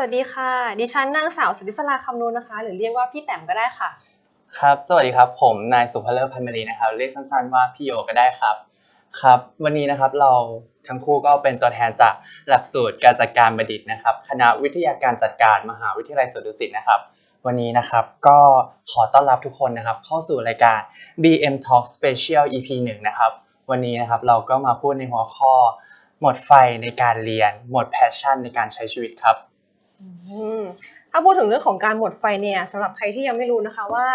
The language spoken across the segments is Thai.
วัสดีค่ะ ดิฉันนางสาวสุริศราคำนูนนะคะ หรือเรียกว่าพี่แต้มก็ได้ค่ะ ครับ สวัสดีครับ ผมนายสุภเลิศพันมรีนะครับ เรียกสั้นๆว่าพี่โยก็ได้ครับ ครับ วันนี้นะครับเราทั้งคู่ก็เป็นตัวแทนจากหลักสูตรการจัดการบัณฑิตนะครับ คณะวิทยาการจัดการมหาวิทยาลัยสวนดุสิตนะครับ วันนี้นะครับก็ขอต้อนรับทุกคนนะครับ เข้าสู่รายการ BM Talk Special EP 1นะครับ วันนี้นะครับเราก็มาพูดในหัวข้อ หมดไฟในการเรียน หมด passion ในการใช้ชีวิตครับ ถ้าพูดถึงเรื่องของการหมดไฟเนี่ยสำหรับใครที่ยังไม่รู้นะคะว่า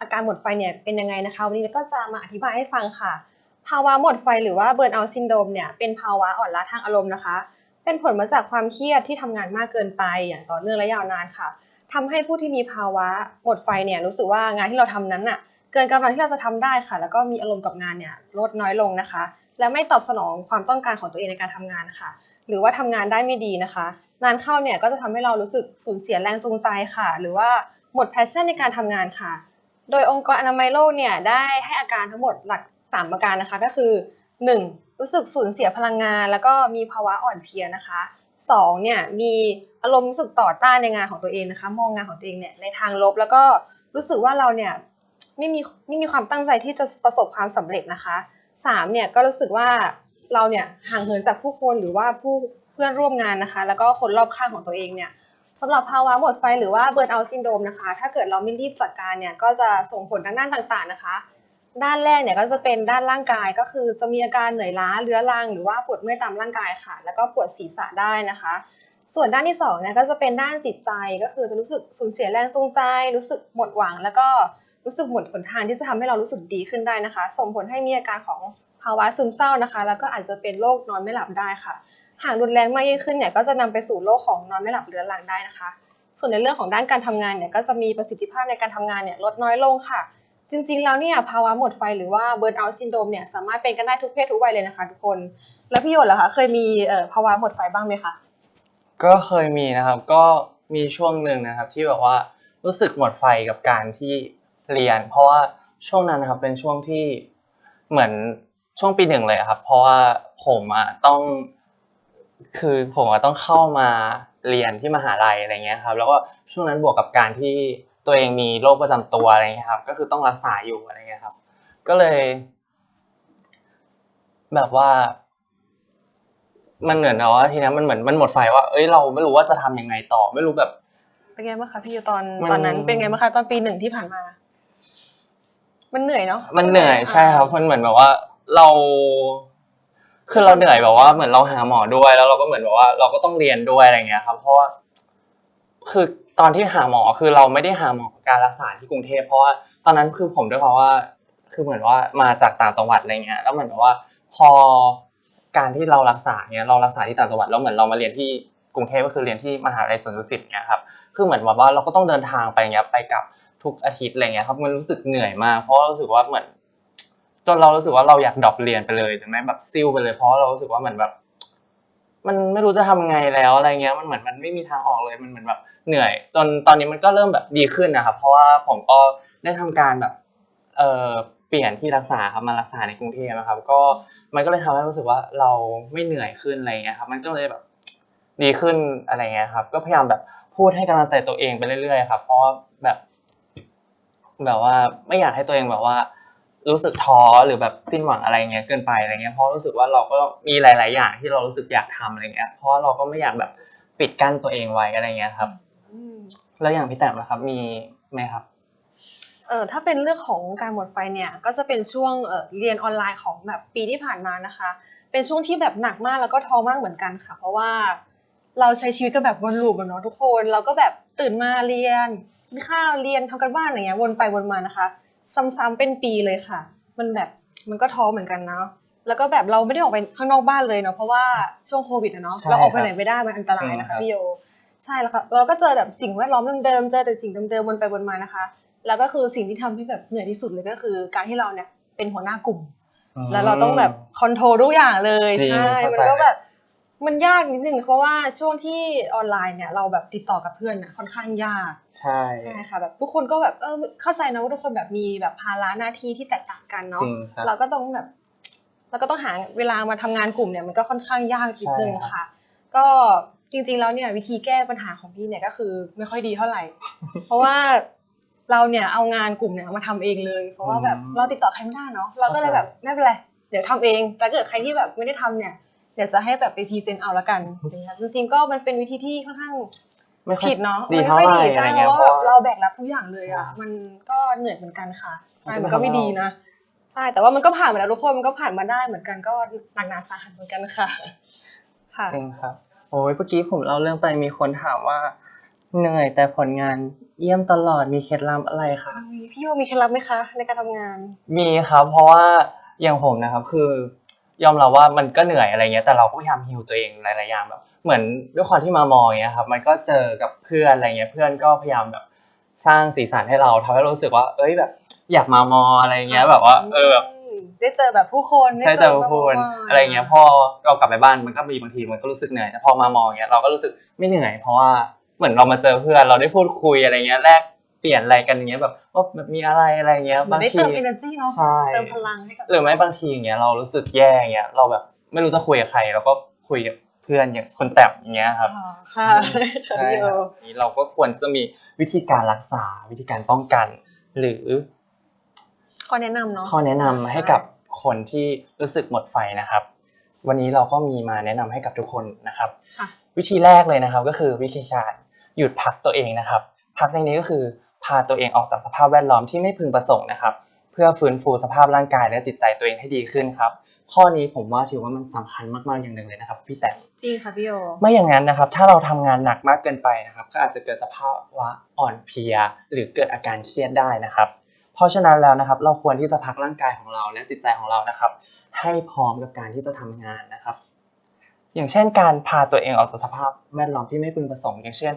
อาการหมดไฟเนี่ยเป็นยังไงนะคะวันนี้ก็จะมาอธิบายให้ฟังค่ะ ภาวะหมดไฟหรือว่าเบิร์นเอาซินโดรมเนี่ยเป็นภาวะอ่อนล้าทางอารมณ์นะคะ เป็นผลมาจากความเครียดที่ทำงานมากเกินไปอย่างต่อเนื่องและยาวนานค่ะทำให้ผู้ที่มีภาวะหมดไฟเนี่ยรู้สึกว่างานที่เราทำนั้นน่ะเกินกำลังที่เราจะทำได้ค่ะ แล้วก็มีอารมณ์กับงานเนี่ยลดน้อยลงนะคะ และไม่ตอบสนองความต้องการของตัวเองในการทำงานค่ะ หรือว่าทำงานได้ไม่ดีนะคะ นานเข้าเนี่ยก็จะทำให้เรารู้สึกสูญเสียแรงจูงใจค่ะ หรือว่าหมดแพชชั่นในการทำงานค่ะ โดยองค์กรอนามัยโลกเนี่ยได้ให้อาการทั้งหมดหลัก 3 ประการนะคะ ก็คือ 1. รู้สึกสูญเสียพลังงาน แล้วก็มีภาวะอ่อนเพลียนะคะ2เนี่ยมีอารมณ์รู้สึกต่อต้านในงานของตัวเองนะคะ มองงานของตัวเองเนี่ยในทางลบ แล้วก็รู้สึกว่าเราเนี่ยไม่มีไม่มีความตั้งใจที่จะประสบความสำเร็จนะคะสามเนี่ยก็รู้สึกว่าเราเนี่ยห่างเหินจากผู้คนหรือว่าผู้ เพื่อนร่วมงานนะคะ แล้วก็คนรอบข้างของตัวเองเนี่ยสำหรับภาวะหมดไฟหรือว่าเบิร์นเอาซินโดมนะคะ ถ้าเกิดเราไม่รีบจัดการเนี่ยก็จะส่งผลทางด้านต่างๆนะคะ ด้านแรกเนี่ยก็จะเป็นด้านร่างกายก็คือจะมีอาการเหนื่อยล้าเรื้อรัง หรือว่าปวดเมื่อยตามร่างกายค่ะ แล้วก็ปวดศีรษะได้นะคะ ส่วนด้านที่สองเนี่ยก็จะเป็นด้านจิตใจก็คือจะรู้สึกสูญเสียแรงจูงใจ รู้สึกหมดหวัง แล้วก็รู้สึกหมดหนทางที่จะทำให้เรารู้สึกดีขึ้นได้นะคะ ส่งผลให้มีอาการของภาวะซึมเศร้านะคะ แล้วก็อาจจะเป็นโรคนอนไม่หลับได้ค่ะ หากรุนแรงมากยิ่งขึ้นเนี่ยก็จะนำไปสู่โรคของนอนไม่หลับเรื้อรังได้นะคะ ส่วนในเรื่องของด้านการทำงานเนี่ยก็จะมีประสิทธิภาพในการทำงานเนี่ยลดน้อยลงค่ะ จริงๆ แล้วเนี่ยภาวะหมดไฟหรือว่าเบิร์นเอาท์ซินโดรมเนี่ยสามารถเป็นกันได้ทุกเพศทุกวัยเลยนะคะทุกคน แล้วพี่โยนเหรอคะเคยมีภาวะหมดไฟบ้างไหมคะก็เคยมีนะครับก็มีช่วงหนึ่งนะครับที่แบบว่ารู้สึกหมดไฟกับการที่เรียน เพราะว่าช่วงนั้นนะครับเป็นช่วงที่เหมือนช่วงปีหนึ่งเลยครับ เพราะว่าผมอะต้อง คือผมอะต้องเข้ามาเรียนที่มหาลัยอะไรเงี้ยครับ แล้วก็ช่วงนั้นบวกกับการที่ตัวเองมีโรคประจำตัวอะไรเงี้ยครับ ก็คือต้องรักษาอยู่อะไรเงี้ยครับ ก็เลย แบบว่า มันเหมือนกับว่าทีนั้นมันเหมือนมันหมดไฟว่า เอ้ยเราไม่รู้ว่าจะทำยังไงต่อ ไม่รู้แบบ เป็นไงบ้างคะพี่โยตอนมันตอนนั้นเป็นไงบ้างคะตอนปีหนึ่งที่ผ่านมา มันเหนื่อยเนาะมันเหนื่อยไหใช่ครับมันเหมือนแบบว่า เรา คือเราเหนื่อยแบบว่าเหมือนเราหาหมอด้วย แล้วเราก็เหมือนแบบว่า เราก็ต้องเรียนด้วยอะไรเงี้ยครับ เพราะว่าคือตอนที่หาหมอคือเราไม่ได้หาหมอการรักษาที่กรุงเทพเพราะว่าตอนนั้นคือผมด้วยเพราะว่า คือเหมือนว่ามาจากต่างจังหวัดอะไรเงี้ยแล้วเหมือนแบบว่า พอการที่เรารักษาเนี้ยเรารักษาที่ต่างจังหวัดแล้วเหมือนเรามาเรียนที่กรุงเทพก็คือเรียนที่มหาลัยสวนดุสิตเนี้ยครับคือเหมือนแบบว่าเราก็ต้องเดินทางไปเงี้ยไปกับทุกอาทิตย์อะไรเงี้ยครับมันรู้สึกเหนื่อยมากเพราะรู้สึกว่าเหมือน จนเรารู้สึกว่าเราอยากดรอปเรียนไปเลยหรือไม่แบบซิ่วไปเลยเพราะเรารู้สึกว่าเหมือนแบบ มันไม่รู้จะทำไงแล้วอะไรเงี้ยมันเหมือนมันไม่มีทางออกเลยมันเหมือนแบบเหนื่อย จนตอนนี้มันก็เริ่มแบบดีขึ้นนะครับเพราะว่าผมก็ได้ทำการแบบเอ่อเปลี่ยนที่รักษาครับมารักษาในกรุงเทพนะครับ ก็มันก็เลยทำให้รู้สึกว่าเราไม่เหนื่อยขึ้นอะไรเงี้ยครับมันก็เลยแบบดีขึ้นอะไรเงี้ยครับ ก็พยายามแบบพูดให้กำลังใจตัวเองไปเรื่อยๆครับเพราะแบบ แบบว่าไม่อยากให้ตัวเองแบบว่า รู้สึกท้อหรือแบบสิ้นหวังอะไรเงี้ยเกินไปอะไรเงี้ยเพราะรู้สึกว่าเราก็มีหลาย ๆ อย่างที่เรารู้สึกอยากทำอะไรเงี้ยเพราะว่าเราก็ไม่อยากแบบปิดกั้นตัวเองไว้อะไรเงี้ยครับ อืมแล้วอย่างพี่แต้มนะครับ มีไหมครับ เออถ้าเป็นเรื่องของการหมดไฟเนี่ย ก็จะเป็นช่วงเออเรียนออนไลน์ของแบบปีที่ผ่านมานะคะ เป็นช่วงที่แบบหนักมากแล้วก็ท้อมากเหมือนกันค่ะ เพราะว่าเราใช้ชีวิตกันแบบวนลูปอะเนาะทุกคน เราก็แบบตื่นมาเรียนกินข้าวเรียนทำกันบ้านอะไรเงี้ยวนไปวนมานะคะ ซ้ำๆเป็นปีเลยค่ะ มันแบบมันก็ท้อเหมือนกันเนาะแล้วก็แบบเราไม่ได้ออกไปข้างนอกบ้านเลยเนาะเพราะว่าช่วงโควิดอะเนาะใช่เราออกไปครับไหนไม่ได้มันอันตรายนะจริงครัคะบ พี่โยใช่แล้วค่ะเราก็เจอแบบสิ่งแวดล้อมเดิมๆเจอแต่สิ่งเดิมๆวนไปวนมานะคะ แล้วก็คือสิ่งที่ทำให้แบบเหนื่อยที่สุดเลยก็คือ การที่เราเนี่ยเป็นหัวหน้ากลุ่ม แล้วเราต้องแบบคอนโทรลทุกอย่างเลยจริงใช่ เข้าใจ มันก็แบบ มันยากนิดนึงเพราะว่าช่วงที่ออนไลน์เนี่ยเราแบบติดต่อกับเพื่อนน่ะค่อนข้างยากใช่ใช่ค่ะแบบทุกคนก็แบบเออเข้าใจนะว่าทุกคนแบบมีแบบภาระหน้าที่ที่แตกต่างกันเนาะจริงครับเราก็ต้องแบบเราก็ต้องหาเวลามาทำงานกลุ่มเนี่ยมันก็ค่อนข้างยากนิดนึงใช่ครับค่ะ ก็จริงๆแล้วเนี่ยวิธีแก้ปัญหาของพี่เนี่ยก็คือไม่ค่อยดีเท่าไหร่ เพราะว่าเราเนี่ยเอางานกลุ่มเนี่ยมาทำเองเลย เพราะว่าแบบอืมเราติดต่อใครไม่ได้เนาะเราก็เลยแบบไม่เป็นไรเดี๋ยวทำเองแต่เกิดใครที่แบบไม่ได้ทำเนี่ย เดี๋ยวจะให้แบบไปพรีเซนต์เอาละกันอย่างเงี้ยจริงๆก็มันเป็นวิธีที่ค่อนข้างไม่ค่อยผิดเนาะดีมันเท่าไม่ไหค่อยร่ดีอะใช่ไรเพเงี้ยราะเพว่าราะว่าเราแบกรับทุกอย่างเลยอะใช่มันก็เหนื่อยเหมือนกันค่ะใช่มันก็มันก็ไม่ทำให้ดีนะใช่แต่ว่ามันก็ผ่านมาแล้วทุกคนมันก็ผ่านมาได้เหมือนกันก็หนักหนาสาหัสเหมือนกันค่ะค่ะจริงครับโอ้ยเมื่อกี้ผมเล่าเรื่องไปมีคนถามว่าเหนื่อยแต่ผลงานเยี่ยมตลอดมีเคล็ดลับอะไรคะพี่โยมีเคล็ดลับไหมคะ ในการทำงาน มีครับเพราะว่าอย่างผมนะครับ คือ ยอมรับว่ามันก็เหนื่อยอะไรเงี้ยแต่เราก็พยายามฮิวตัวเองหลายๆอย่างแบบเหมือนด้วยความที่มามออย่างเงี้ยครับมันก็เจอกับเพื่อนอะไรเงี้ยเพื่อนก็พยายามแบบสร้างสีสันให้เราทำให้เรารู้สึกว่า เอ้ยแบบ อยากมามออะไรเงี้ยแบบว่า เออแบบได้เจอแบบผู้คนใช่เจอผู้คนแบบว่าอะไรเงี้ยพอเรากลับไปบ้านมันก็มีบางทีมันก็รู้สึกเหนื่อยแต่พอมามองเงี้ยเราก็รู้สึกไม่เหนื่อยเพราะว่าเหมือนเรามาเจอเพื่อนเราได้พูดคุยอะไรเงี้ยแลก เปลี่ยนอะไรกันอย่างเงี้ยแบบว่าแบบมีอะไรอะไรเงี้ยเหมือบานงได้ทีเติม energy เนาะใช่เติมพลังให้กับหรือไม่บางทีอย่างเงี้ยเรารู้สึกแย่อย่างเงี้ยเราแบบไม่รู้จะคุยกับใครเราก็คุยกับเพื่อนอย่างคนแตบอย่างเงี้ยครับ อ๋อค่ะใช่พี่โยครับนี่เราก็ควรจะมีวิธีการรักษาวิธีการป้องกัน หรือข้อแนะนำเนาะ ข้อแนะนำให้กับคนที่รู้สึกหมดไฟนะครับ วันนี้เราก็มีมาแนะนำให้กับทุกคนนะครับ ค่ะ วิธีแรกเลยนะครับก็คือวิธีการหยุดพักตัวเองนะครับ พักในนี้ก็คือ พาตัวเองออกจากสภาพแวดล้อมที่ไม่พึงประสงค์นะครับ เพื่อฟื้นฟูสภาพร่างกายและจิตใจตัวเองให้ดีขึ้นครับ ข้อนี้ผมว่าถือว่ามันสำคัญมากๆอย่างหนึ่งเลยนะครับพี่แต้มจริงค่ะพี่โยไม่อย่างนั้นนะครับ ถ้าเราทำงานหนักมากเกินไปนะครับ ก็อาจจะเกิดสภาวะอ่อนเพลีย หรือเกิดอาการเครียดได้นะครับ เพราะฉะนั้นแล้วนะครับ เราควรที่จะพักร่างกายของเราและจิตใจของเรานะครับ ให้พร้อมกับการที่จะทำงานนะครับอย่างเช่นการพาตัวเองออกจากสภาพแวดล้อมที่ไม่พึงประสงค์อย่างเช่น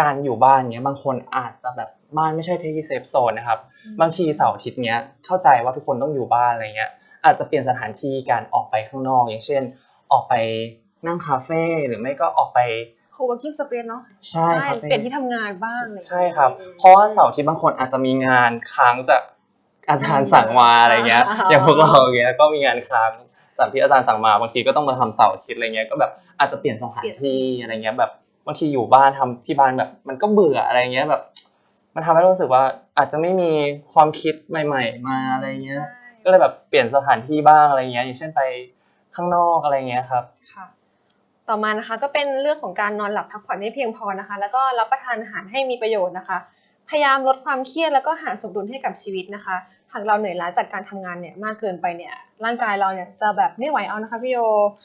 การอยู่บ้านเนี้ยบางคนอาจจะแบบบ้านไม่ใช่ที่เซฟโซนนะครับบางทีเสาร์อาทิตย์เนี้ยเข้าใจว่าทุกคนต้องอยู่บ้านอะไรเงี้ยอาจจะเปลี่ยนสถานที่การออกไปข้างนอก อย่างเช่น ออกไปนั่งคาเฟ่หรือไม่ก็ออกไป co-working space เนาะใช่ครับเปลี่ยนที่ทำงานบ้างเลยใช่ครับ เพราะว่าเสาร์อาที่บางคนอาจจะมีงานค้างจากอาจารย์สั่งมาอะไรเงี้ยอย่างพวกเราอย่างเงี้ยก็มีงานค้างจากที่อาจารย์สั่งมาบางทีก็ต้องมาทำเสาร์อาทิตย์อะไรเงี้ยก็แบบอาจจะเปลี่ยนสถานที่อะไรเงี้ยแบบ บางทีอยู่บ้านทำที่บ้านแบบ มันก็เบื่ออะไรเงี้ยแบบ มันทำให้เรารู้สึกว่าอาจจะไม่มีความคิดใหม่ ๆ มาอะไรเงี้ย ก็เลยแบบเปลี่ยนสถานที่บ้างอะไรเงี้ย อย่างเช่นไปข้างนอกอะไรเงี้ยครับค่ะต่อมานะคะก็เป็นเรื่องของการนอนหลับพักผ่อนให้เพียงพอนะคะ แล้วก็รับประทานอาหารให้มีประโยชน์นะคะ พยายามลดความเครียดแล้วก็หาสมดุลให้กับชีวิตนะคะหากเราเหนื่อยล้าจากการทำงานเนี่ยมากเกินไปเนี่ย ร่างกายเราเนี่ยจะแบบไม่ไหวเอานะคะพี่โย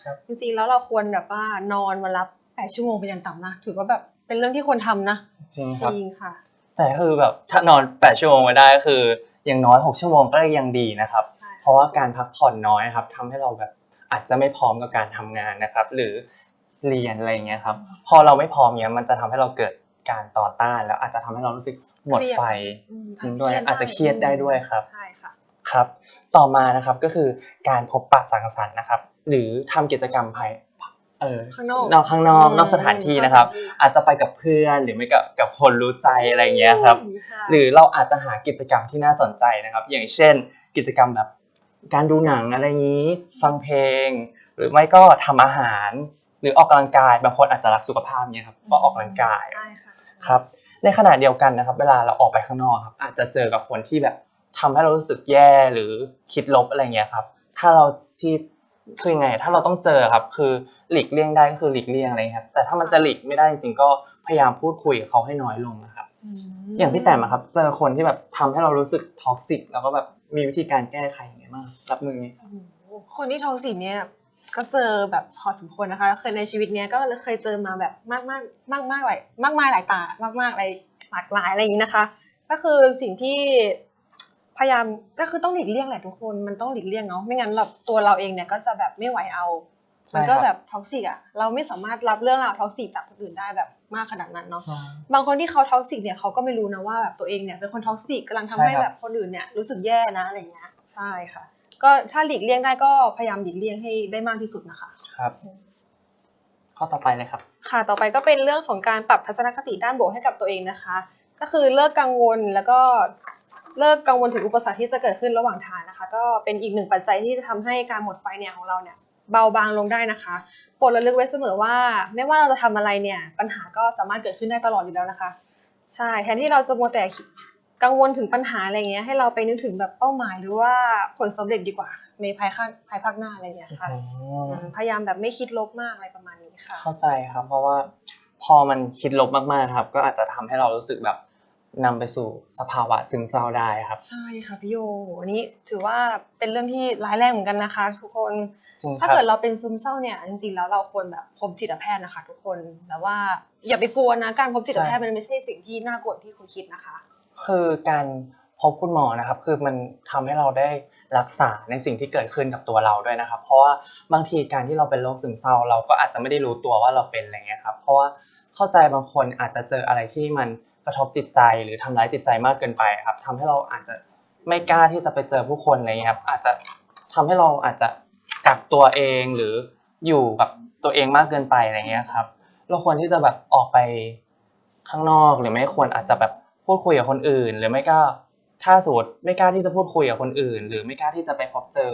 ครับจริงๆแล้วเราควรแบบว่านอนวันละ แปดชั่วโมงเป็นอย่างต่ำนะถือว่าแบบเป็นเรื่องที่ควรทำนะจริงจครับริงค่ะ แต่คือแบบถ้านอนแปดชั่วโมงมาได้ก็คืออย่างน้อยหกชั่วโมงก็ยังดีนะครับ ใช่เพราะว่าการพักผ่อนน้อยนะครับทำให้เราแบบอาจจะไม่พร้อมกับการทำงานนะครับ หรือเรียนอะไรเงี้ยครับ พอเราไม่พร้อมเนี้ยมันจะทำให้เราเกิดการต่อต้าน แล้วอาจจะทำให้เรารู้สึกหมดไฟอืมจริงด้วยอาจจะเครียดได้ด้วยครับ ใช่ค่ะ ครับ ต่อมานะครับก็คือการพบปะสังสรรค์นะครับ หรือทำกิจกรรมภาย เออข้างนอกนอกข้างนอกนอกสถานที่นะครับอืมอาจจะไปกับเพื่อนหรือไม่กับกับคนรู้ใจอะไรเงี้ยครับค่ะหรือเราอาจจะหากิจกรรมที่น่าสนใจนะครับ อย่างเช่น กิจกรรมแบบการดูหนังอะไรอย่างนี้ ฟังเพลง หรือไม่ก็ทำอาหาร หรือออกกำลังกายบางคนอาจจะรักสุขภาพเนี่ยครับก็ออกกำลังกายใช่ค่ะครับ ในขณะเดียวกันนะครับ เวลาเราออกไปข้างนอกครับ อาจจะเจอกับคนที่แบบทำให้เรารู้สึกแย่หรือคิดลบอะไรเงี้ยครับ ถ้าเราที่ คือยังไง ถ้าเราต้องเจอครับ คือหลีกเลี่ยงได้ก็คือหลีกเลี่ยงอะไรเงี้ยครับ แต่ถ้ามันจะหลีกไม่ได้จริงๆก็พยายามพูดคุยกับเขาให้น้อยลงนะครับมอย่างพี่แต้มอะครับ เจอคนที่แบบทำให้เรารู้สึกท็อกซิกแล้วก็แบบมีวิธีการแก้ไขยังไงบ้างรับมือไงโอ้โหคนที่ท้องสีเนี่ยก็เจอแบบพอสมควรนะคะ เคยในชีวิตเนี้ยก็เคยเจอมาแบบมากมากมากมากๆหลายมากมายหลายตามากมากๆหลายหลากหลายอะไรอย่างนี้นะคะ ก็คือสิ่งที่ พยายามก็คือต้องหลีกเลี่ยงแหละทุกคนมันต้องหลีกเลี่ยงเนาะไม่งั้นเราตัวเราเองเนี่ยก็จะแบบไม่ไหวเอาใช่มันก็ครับแบบท็อกซิกอะเราไม่สามารถรับเรื่องราวท็อกซิกจากคนอื่นได้แบบมากขนาดนั้นเนาะบางคนที่เขาท็อกซิกเนี่ยเขาก็ไม่รู้นะว่าแบบตัวเองเนี่ยเป็นคนท็อกซิกกำลังทำให้ใช่ครับแบบคนอื่นเนี่ยรู้สึกแย่นะอะไรเงี้ยใช่ค่ะ ก็ถ้าหลีกเลี่ยงได้ก็พยายามหลีกเลี่ยงให้ได้มากที่สุดนะคะครับข้อต่อไปเลยครับ ค่ะต่อไปก็เป็นเรื่องของการปรับทัศนคติด้านบวกให้กับตัวเองนะคะ ก็คือเลิกกังวลแล้วก็ เลิกกังวลถึงอุปสรรคที่จะเกิดขึ้นระหว่างทางนะคะ ก็เป็นอีกหนึ่งปัจจัยที่จะทำให้การหมดไฟเนี่ยของเราเนี่ยเบาบางลงได้นะคะโปรดระลึกไว้เสมอว่า ไม่ว่าเราจะทำอะไรเนี่ย ปัญหาก็สามารถเกิดขึ้นได้ตลอดอยู่แล้วนะคะ ใช่แทนที่เราจะมัวแต่กังวลถึงปัญหาอะไรเงี้ยให้เราไปนึกถึงแบบเป้าหมายหรือว่าผลสำเร็จดีกว่า ในภายข้างภายภาคหน้าอะไรเงี้ยค่ะอืมอืมพยายามแบบไม่คิดลบมากอะไรประมาณนี้ค่ะ เข้าใจครับ เพราะว่าพอมันคิดลบมากๆครับ ก็อาจจะทำให้เรารู้สึกแบบ นำไปสู่สภาวะซึมเศร้าได้ครับ ใช่ค่ะพี่โยอันนี้ถือว่าเป็นเรื่องที่ร้ายแรงเหมือนกันนะคะ ทุกคนจริงคถ้ารับเกิดเราเป็นซึมเศร้าเนี่ยจริงๆแล้วเราควรแบบพบจิตแพทย์นะคะ ทุกคนแต่ว่าอย่าไปกลัวนะการพบจิตแพทย์มันไม่ใช่สิ่งที่น่ากลัวที่คุณคิดนะคะ คือการพบคุณหมอนะครับคือมันทำให้เราได้รักษาในสิ่งที่เกิดขึ้นกับตัวเราด้วยนะครับ เพราะว่าบางทีการที่เราเป็นโรคซึมเศร้า เราก็อาจจะไม่ได้รู้ตัวว่าเราเป็นอะไรเงี้ยครับเพราะว่าเข้าใจบางคนอาจจะเจออะไรที่มัน กระทบจิตใจหรือทำร้ายจิตใจมากเกินไปครับทำให้เราอาจจะไม่กล้าที่จะไปเจอผู้คนอะไรเงี้ยครับ อาจจะทำให้เราอาจจะกักตัวเองหรืออยู่กับตัวเองมากเกินไปอะไรเงี้ยครับ เราควรที่จะแบบออกไปข้างนอกหรือไม่ควรอาจจะแบบพูดคุยกับคนอื่น หรือไม่ก็ถ้าสมมติไม่กล้าที่จะพูดคุยกับคนอื่น หรือไม่กล้าที่จะไปพบเจอ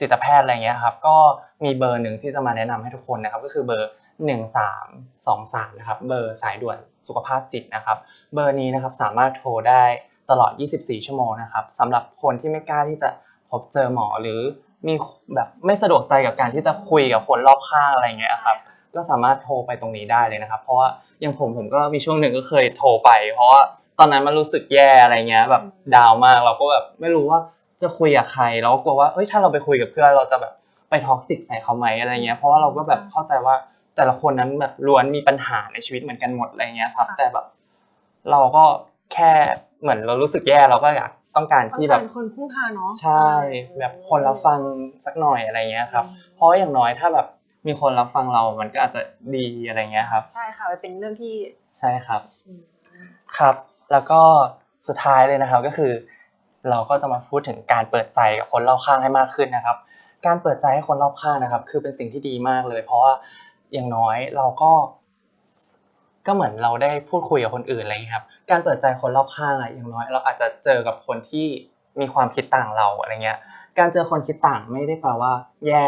จิตแพทย์อะไรเงี้ยครับ ก็มีเบอร์หนึ่งที่จะมาแนะนำให้ทุกคนนะครับ ก็คือเบอร์ หนึ่งสามสองสามนะครับเบอร์สายด่วนสุขภาพจิตนะครับ เบอร์นี้นะครับสามารถโทรได้ตลอด 24 ชั่วโมงนะครับสำหรับคนที่ไม่กล้าที่จะพบเจอหมอหรือมีแบบไม่สะดวกใจกับการที่จะคุยกับคนรอบข้างอะไรเงี้ยครับก็สามารถโทรไปตรงนี้ได้เลยนะครับ เพราะว่าอย่างผมผมก็มีช่วงหนึ่งก็เคยโทรไป เพราะว่าตอนนั้นมันรู้สึกแย่อะไรเงี้ยแบบดาวน์มากเราก็แบบไม่รู้ว่าจะคุยกับใครเราก็กลัวว่าเอ้ยถ้าเราไปคุยกับเพื่อนเราจะแบบไปท็อกซิกใส่เขาไหมอะไรเงี้ยเพราะว่าเราก็แบบเข้าใจว่า แต่ละคนนั้นแบบล้วนมีปัญหาในชีวิตเหมือนกันหมดอะไรเงี้ยครับ แต่แบบ เราก็แค่เหมือนเรารู้สึกแย่เราก็อยากต้องการต้องที่แบกาบรคนพึ่งพาเนาะใช่ แบบคนรับฟังสักหน่อยอะไรเงี้ยครับ เพราะว่าอย่างน้อยถ้าแบบมีคนรับฟังเรามันก็อาจจะดีอะไรเงี้ยครับ ใช่ค่ะมันเป็นเรื่องที่ใช่ครับอืมครับ แล้วก็สุดท้ายเลยนะครับ ก็คือ เราก็จะมาพูดถึงการเปิดใจกับคนรอบข้างให้มากขึ้นนะครับ การเปิดใจให้คนรอบข้างนะครับ คือเป็นสิ่งที่ดีมากเลย เพราะว่า อย่างน้อยเราก็ ก็เหมือนเราได้พูดคุยกับคนอื่นอะไรอย่างเงี้ยครับ การเปิดใจคนรอบข้างอะอย่างน้อย เราอาจจะเจอกับคนที่มีความคิดต่างเราอะไรเงี้ย การเจอคนคิดต่างไม่ได้แปลว่า แย่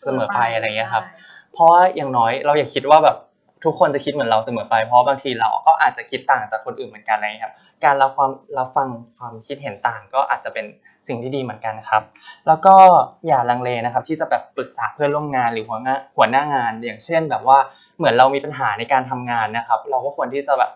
เสมอไปอะไรเงี้ยครับ เพราะว่าอย่างน้อยเราอย่าคิดว่าแบบ ทุกคนจะคิดเหมือนเราเสมอไปเพราะบางทีเราก็อาจจะคิดต่างจากคนอื่นเหมือนกันอะไรอย่างเงี้ยครับ การรับความรับฟังความคิดเห็นต่างก็อาจจะเป็นสิ่งที่ดีเหมือนกันครับ แล้วก็อย่าลังเลนะครับที่จะแบบปรึกษาเพื่อนร่วมงานหรือหัวหน้าหัวหน้างาน อย่างเช่นแบบว่าเหมือนเรามีปัญหาในการทำงานนะครับ เราก็ควรที่จะแบบ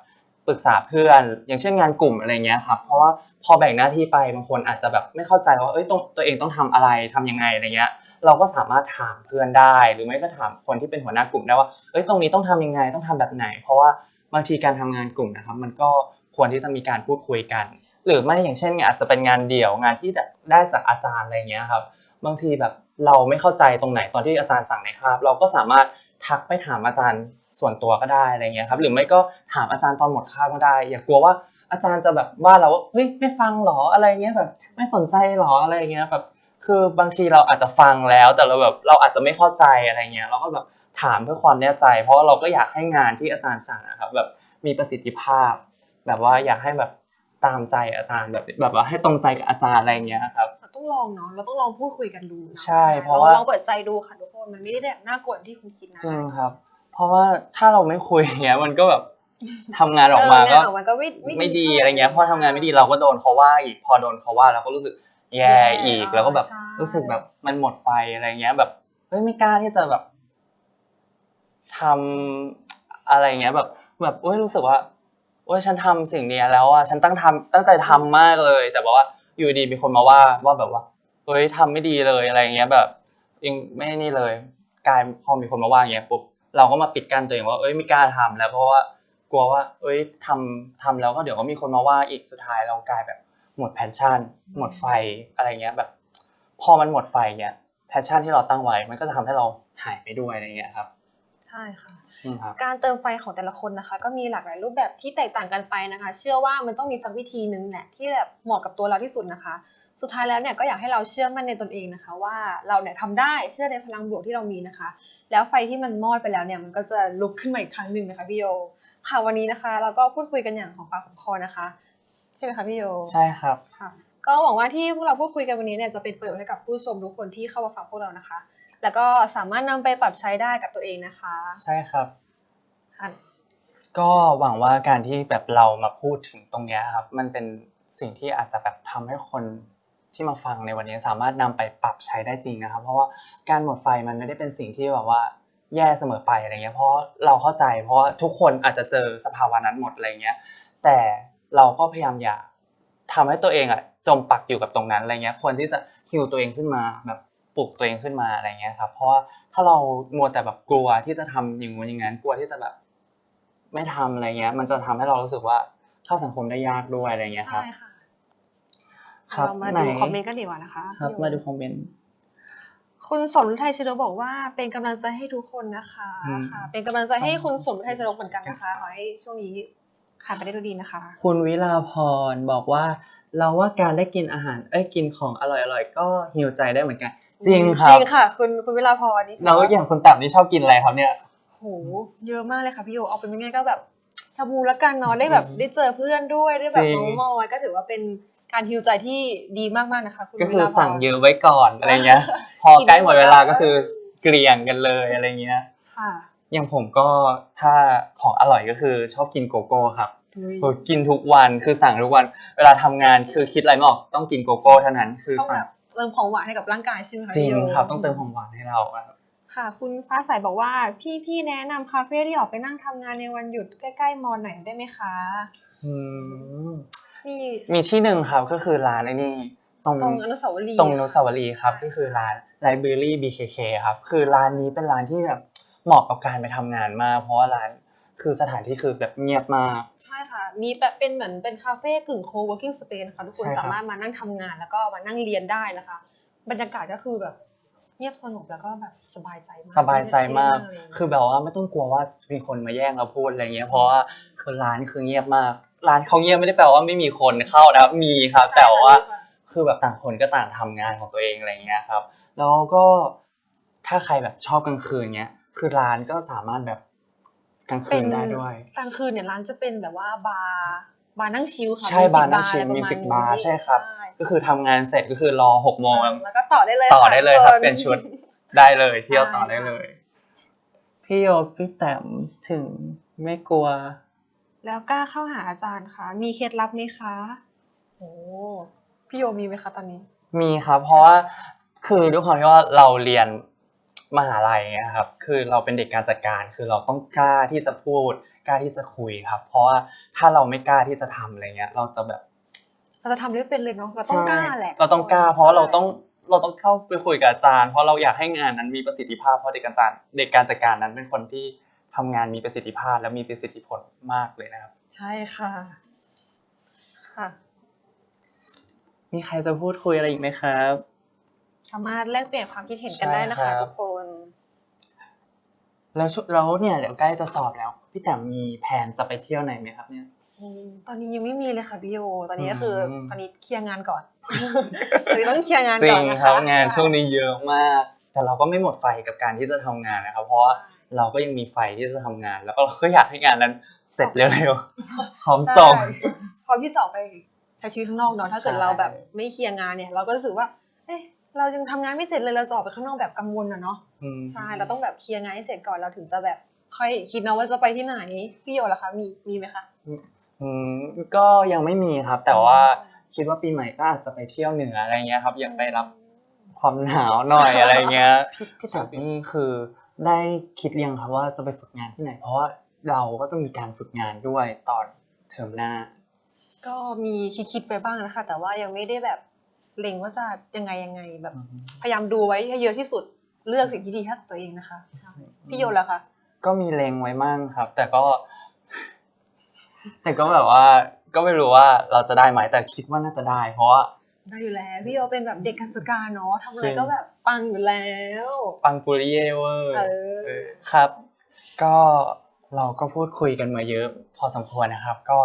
ปรึกษาเพื่อน อย่างเช่นงานกลุ่มอะไรเงี้ยครับ เพราะว่าพอแบ่งหน้าที่ไปบางคนอาจจะแบบไม่เข้าใจว่าเอ้ยต้องตัวเองต้องทำอะไรทำยังไงอะไรเงี้ย เราก็สามารถถามเพื่อนได้ หรือไม่ก็ถามคนที่เป็นหัวหน้ากลุ่มได้ว่าเอ้ยตรงนี้ต้องทำยังไงต้องทำแบบไหน เพราะว่าบางทีการทำงานกลุ่มนะครับ มันก็ควรที่จะมีการพูดคุยกัน หรือไม่อย่างเช่นอาจจะเป็นงานเดี่ยวงานที่ได้จากอาจารย์อะไรเงี้ยครับ บางทีแบบเราไม่เข้าใจตรงไหนตอนที่อาจารย์สั่งในคาบเราก็สามารถทักไปถามอาจารย์ ส่วนตัวก็ได้อะไรเงี้ยครับหรือไม่ก็ถามอาจารย์ตอนหมดคาบก็ได้ อย่ากลัวว่าอาจารย์จะแบบว่าเราว่าเฮ้ยไม่ฟังหรออะไรเงี้ยแบบไม่สนใจหรออะไรเงี้ยแบบคือบางทีเราอาจจะฟังแล้วแต่เราแบบเราอาจจะไม่เข้าใจอะไรเงี้ยเราก็แบบถามเพื่อความแน่ใจ เพราะว่าเราก็อยากให้งานที่อาจารย์สั่งนะครับแบบมีประสิทธิภาพ แบบว่าอยากให้แบบตามใจอาจารย์แบบแบบว่าให้ตรงใจกับอาจารย์อะไรเงี้ยครับเราต้องลองเนาะเราต้องลองพูดคุยกันดูนใช่เพราะว่าลองเปิดใจดูค่ะทุกคนมันไม่ได้แบบน่ากลัวอย่างที่คุณคิดนะจริงครับ เพราะว่าถ้าเราไม่คุยอย่างเงี้ยมันก็แบบทำงานออกมาเก็ออกมาก็ไม่ไม่ดีอะไรเงี้ยพอทำงานไม่ดีเราก็โดนเขาว่าอีกพอโดนเขาว่าเราก็รู้สึกแย่อีกแล้วก็แบบใช่รู้สึกแบบมันหมดไฟอะไรเงี้ย แบบเฮ้ยไม่กล้าที่จะแบบทำอะไรเงี้ยแบบ แบบเอ้ยรู้สึกว่าเอ้ยฉันทำสิ่งเนี้ยแล้วอะฉันตั้งทำตั้งใจทำมากเลย แต่บอกว่าอยู่ดีมีคนมาว่าว่าแบบว่าเฮ้ยทำไม่ดีเลยอะไรเงี้ยแบบยังไม่นี่เลยกลายพอมีคนมาว่าอย่างเงี้ยปุ๊บ เราก็มาปิดกั้นตัวเองว่าเอ้ยไม่กล้าทำแล้วเพราะว่ากลัวว่า เอ้ยทำทำแล้วก็เดี๋ยวก็มีคนมาว่าอีกสุดท้ายเรากลายแบบหมดแพชชั่น หมดไฟอะไรเงี้ยแบบ พอมันหมดไฟเงี้ยแพชชั่นที่เราตั้งไว้มันก็จะทำให้เราหายไปด้วยอะไรเงี้ยครับใช่ค่ะจริงครับการเติมไฟของแต่ละคนนะคะ ก็มีหลากหลายรูปแบบที่แตกต่างกันไปนะคะ เชื่อว่ามันต้องมีสักวิธีหนึ่งแหละที่แบบเหมาะกับตัวเราที่สุดนะคะ สุดท้ายแล้วเนี่ยก็อยากให้เราเชื่อมั่นในตนเองนะคะ ว่าเราเนี่ยทำได้เชื่อในพลังบวกที่เรามีนะคะ แล้วไฟที่มันมอดไปแล้วเนี่ยมันก็จะลุกขึ้นมาอีกครั้งหนึ่งนะคะพี่โยค่ะวันนี้นะคะเราก็พูดคุยกันอย่างของปากของคอนะคะ ใช่ไหมคะพี่โยใช่ครับค่ะก็หวังว่าที่พวกเราพูดคุยกันวันนี้เนี่ยจะเป็นประโยชน์ให้กับผู้ชมทุกคนที่เข้ามาฟังพวกเรานะคะ แล้วก็สามารถนำไปปรับใช้ได้กับตัวเองนะคะ ใช่ครับค่ะก็หวังว่าการที่แบบเรามาพูดถึงตรงเนี้ยครับ มันเป็นสิ่งที่อาจจะแบบทำให้คน ที่มาฟังในวันนี้สามารถนำไปปรับใช้ได้จริงนะครับ เพราะว่าการหมดไฟมันไม่ได้เป็นสิ่งที่แบบว่าแย่เสมอไปอะไรเงี้ยเพราะเราเข้าใจ เพราะทุกคนอาจจะเจอสภาวะนั้นหมดอะไรเงี้ยแต่เราก็พยายามอย่าทำให้ตัวเองอะจมปักอยู่กับตรงนั้นอะไรเงี้ยควรที่จะฮิวตัวเองขึ้นมาแบบปลุกตัวเองขึ้นมาอะไรเงี้ยครับเพราะว่าถ้าเรามัวแต่แบบกลัวที่จะทำอย่างงู้นอย่างนั้นกลัวที่จะแบบไม่ทำอะไรเงี้ยมันจะทำให้เรารู้สึกว่าเข้าสังคมได้ยากด้วยอะไรเงี้ยครับใช่ค่ะ ครับเรามาไหนดูคอมเมนต์กันดีกว่านะคะครับพี่โยมาดูคอมเมนต์ คุณสมฤทัยชนกบอกว่าเป็นกำลังใจให้ทุกคนนะคะอืม ค่ะ เป็นกำลังใจให้คุณสมฤทัยชนกเหมือนกันนะคะขอให้ช่วงนี้ผ่านไปได้ด้วยดีนะคะ คุณวิลาพรบอกว่า เราว่าการได้กินอาหารเอ้ยกินของอร่อยๆก็ฮิวใจได้เหมือนกัน จริงครัจบริงค่ะ คุณคุณเวลาพรนี่แล้วอย่างคุณต่ำนี่ชอบกินอะไรครับเนี่ย โหเยอะมากเลยค่ะพี่โยเอาเป็นง่ายๆก็แบบชาบูละกันเนาะได้แบบอืมได้เจอเพื่อนด้วยได้แบบจริง เมามอยก็ถือว่าเป็น การฮิวใจที่ดีมากๆนะคะคุณก็คือวิลาพรสั่งเยอะไว้ก่อนอะไรเงี้ย พอกินใกล้หมดเวลาหมดแล้วก็คือเกลี่ยงกันเลยอะไรเงี้ยค่ะอย่างผมก็ถ้าของอร่อยก็คือชอบกินโกโก้ครับอุ้ยโหกินทุกวันคือสั่งทุกวัน เวลาทำงานคือคิดอะไรไม่ออกต้องกินโกโก้เท่านั้น คือต้องแบสั่งบเติมของหวานให้กับร่างกายใช่ไหมคะจริงพี่โยครับต้องเติมความหวานให้เราครับค่ะ คุณฟ้าใสบอกว่าพี่พี่แนะนำคาเฟ่ที่ออกไปนั่งทำงานในวันหยุดใกล้ๆมอหน่อยได้ไหมคะอืม นี่มีที่หนึ่งครับก็คือร้านไอ้นี่ตรงตรงอนุสาวรีย์ตรงอนุสาวรีย์ครับก็คือร้าน Library BKK ครับคือร้านนี้เป็นร้านที่แบบเหมาะกับการไปทำงานมากเพราะว่าร้านคือสถานที่คือแบบเงียบมาก ใช่ค่ะ มีแบบเป็นเหมือนเป็นคาเฟ่กึ่ง co-working space นะคะทุกคนใช่ครับสามารถมานั่งทำงานแล้วก็มานั่งเรียนได้นะคะ บรรยากาศก็คือแบบเงียบสงบแล้วก็แบบสบายใจมากสบายใจมากไได้นั่งเลยคือแบบว่าไม่ต้องกลัวว่ามีคนมาแย่งเราพูดอะไรเงี้ยเพราะว่าคือร้านคือเงียบมาก ร้านเขาเงียบไม่ได้แปลว่าไม่มีคนเข้านะครับ มีครับใช่แต่ว่าค่ะคือแบบต่างคนก็ต่างทำงานของตัวเองอะไรเงี้ยครับ แล้วก็ถ้าใครแบบชอบกลางคืนเงี้ย คือร้านก็สามารถแบบกลางคืเป็นได้ด้วยกลางคืนเนี่ยร้านจะเป็นแบบว่าบาร์บาร์นั่งชิลค่ะใช่ Music บาร์นั่งชิลอะไรประมิวมาณสิกนี้บาร์ใช่ครับ ก็คือทำงานเสร็จก็คือรอหกโมงแล้วก็ต่อได้เลยต่อค่ะได้เลยครับทุกเปลี่ยนชุดได้เลยเที่ยวต่อใช่ได้เลย พี่โยพี่แต้มถึงไม่กลัว แล้วกล้าเข้าหาอาจารย์คะ มีเคล็ดลับไหมคะ โอ้พี่โยมีไหมคะตอนนี้ มีครับ เพราะว่าคือด้วยความที่ว่าเราเรียนมหาลัยเงี้ยครับ คือเราเป็นเด็กการจัดการ คือเราต้องกล้าที่จะพูด กล้าที่จะคุยครับ เพราะว่าถ้าเราไม่กล้าที่จะทำอะไรเงี้ย เราจะแบบ เราจะทำได้เป็นเลยเนาะ เราต้องกล้าแหละ เราต้องกล้า เพราะว่าเราต้องเราต้องเข้าไปคุยกับอาจารย์ เพราะเราอยากให้งานนั้นมีประสิทธิภาพ เพราะเด็กการจัดเด็กการจัดการนั้นเป็นคนที่ ทำงานมีประสิทธิภาพและมีประสิทธิผลมากเลยนะครับ ใช่ค่ะ ค่ะมีใครจะพูดคุยอะไรอีกไหมครับ สามารถแลกเปลี่ยนความคิดเห็นกันได้นะใช่คะครับทุกคนแล้วชุแล้วเนี่ยเดี๋ยวใกล้จะสอบแล้ว พี่แต้มมีแผนจะไปเที่ยวไหนไหมครับเนี่ยอืมตอนนี้ยังไม่มีเลยค่ะพี่โยตอนนี้ก็คืออมตอนนี้เคลียร์งานก่อนตอนนี้ต้องเคลียร์งานจริก่อนงนะคะครับงานช่วงนี้เยอะมาก แต่เราก็ไม่หมดไฟกับการที่จะทำงานนะครับ เพราะว่า เราก็ยังมีไฟที่จะทำงาน แล้วก็เราก็อยากให้งานนั้นเสร็จเร็วๆพร้อมส่งใช่พร้อมที่จะออกไปใช้ชีวิตข้างนอกเนาะถ้าเกิดใช่เราแบบไม่เคลียร์งานเนี่ย เราก็รู้สึกว่า เอ๊ะเรายังทำงานไม่เสร็จเลยเราจะออกไปข้างนอกแบบกังวลอะเนาะอืมใช่เราต้องแบบเคลียร์งานให้เสร็จก่อนเราถึงจะแบบค่อยคิดนะว่าจะไปที่ไหนพี่โยล่ะคะมีมีไหมคะอืมก็ยังไม่มีครับ แต่ว่าคิดว่าปีใหม่ก็อาจจะไปเที่ยวเหนืออะไรเงี้ยครับ อยากไปรับความหนาวหน่อยอะไรเงี้ยพี่พี่แต้มนี่คือ ได้คิดยังครับว่าจะไปฝึกงานที่ไหน เพราะว่าเราก็ต้องมีการฝึกงานด้วยตอนเทอมหน้า ก็มีคิดๆไปบ้างนะคะ แต่ว่ายังไม่ได้แบบเล็งว่าจะยังไงยังไงแบบ พยายามดูไว้ให้เยอะที่สุดเลือกสิ่งที่ดีให้กับตัวเองนะคะใช่พี่โยล่ะคะก็มีเลงไว้มั่งครับ แต่ก็ แต่ก็แบบว่า ก็ไม่รู้ว่าเราจะได้ไหมแต่คิดว่าน่าจะได้ เพราะว่า ได้อยู่แล้วพี่โยเป็นแบบเด็กการศึกษาเนาะทำอะจไรริงก็แบบปังอยู่แล้ว ปังปุริเย่เวอร์เออเออครับ ก็เราก็พูดคุยกันมาเยอะพอสมควรนะครับ ก็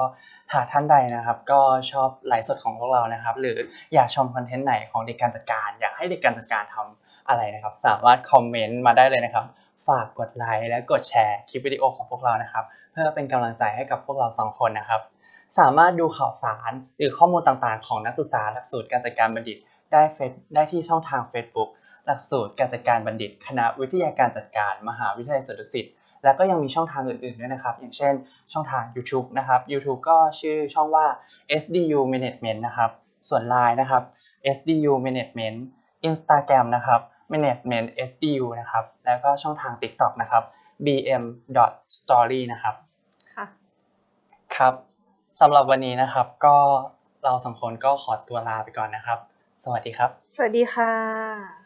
หากท่านใดนะครับ ก็ชอบไลฟ์สดของพวกเรานะครับ หรืออยากชมคอนเทนต์ไหนของเด็กการจัดการ อยากให้เด็กการจัดการทำอะไรนะครับ สามารถคอมเมนต์มาได้เลยนะครับ ฝากกดไลค์และกดแชร์คลิปวิดีโอของพวกเรานะครับ เพื่อเป็นกำลังใจให้กับพวกเราสองคนนะครับ สามารถดูข่าวสารหรือข้อมูลต่างๆ ของนักศึกษาหลักสูตรการจัดการบัณฑิต ได้เฟซได้ที่ช่องทาง Facebook หลักสูตรการจัดการบัณฑิต คณะวิทยาการจัดการมหาวิทยาลัยสวนดุสิตแล้วก็ยังมีช่องทางอื่นๆด้วยนะครับ อย่างเช่น ช่องทาง YouTube นะครับ YouTube ก็ชื่อช่องว่า SDU Management นะครับ ส่วน Line นะครับ SDU Management Instagram นะครับ Management SDU นะครับ แล้วก็ช่องทาง TikTok นะครับ bm story นะครับ ค่ะ ครับ สำหรับวันนี้นะครับ ก็เราสองคนก็ขอตัวลาไปก่อนนะครับ สวัสดีครับ สวัสดีค่ะ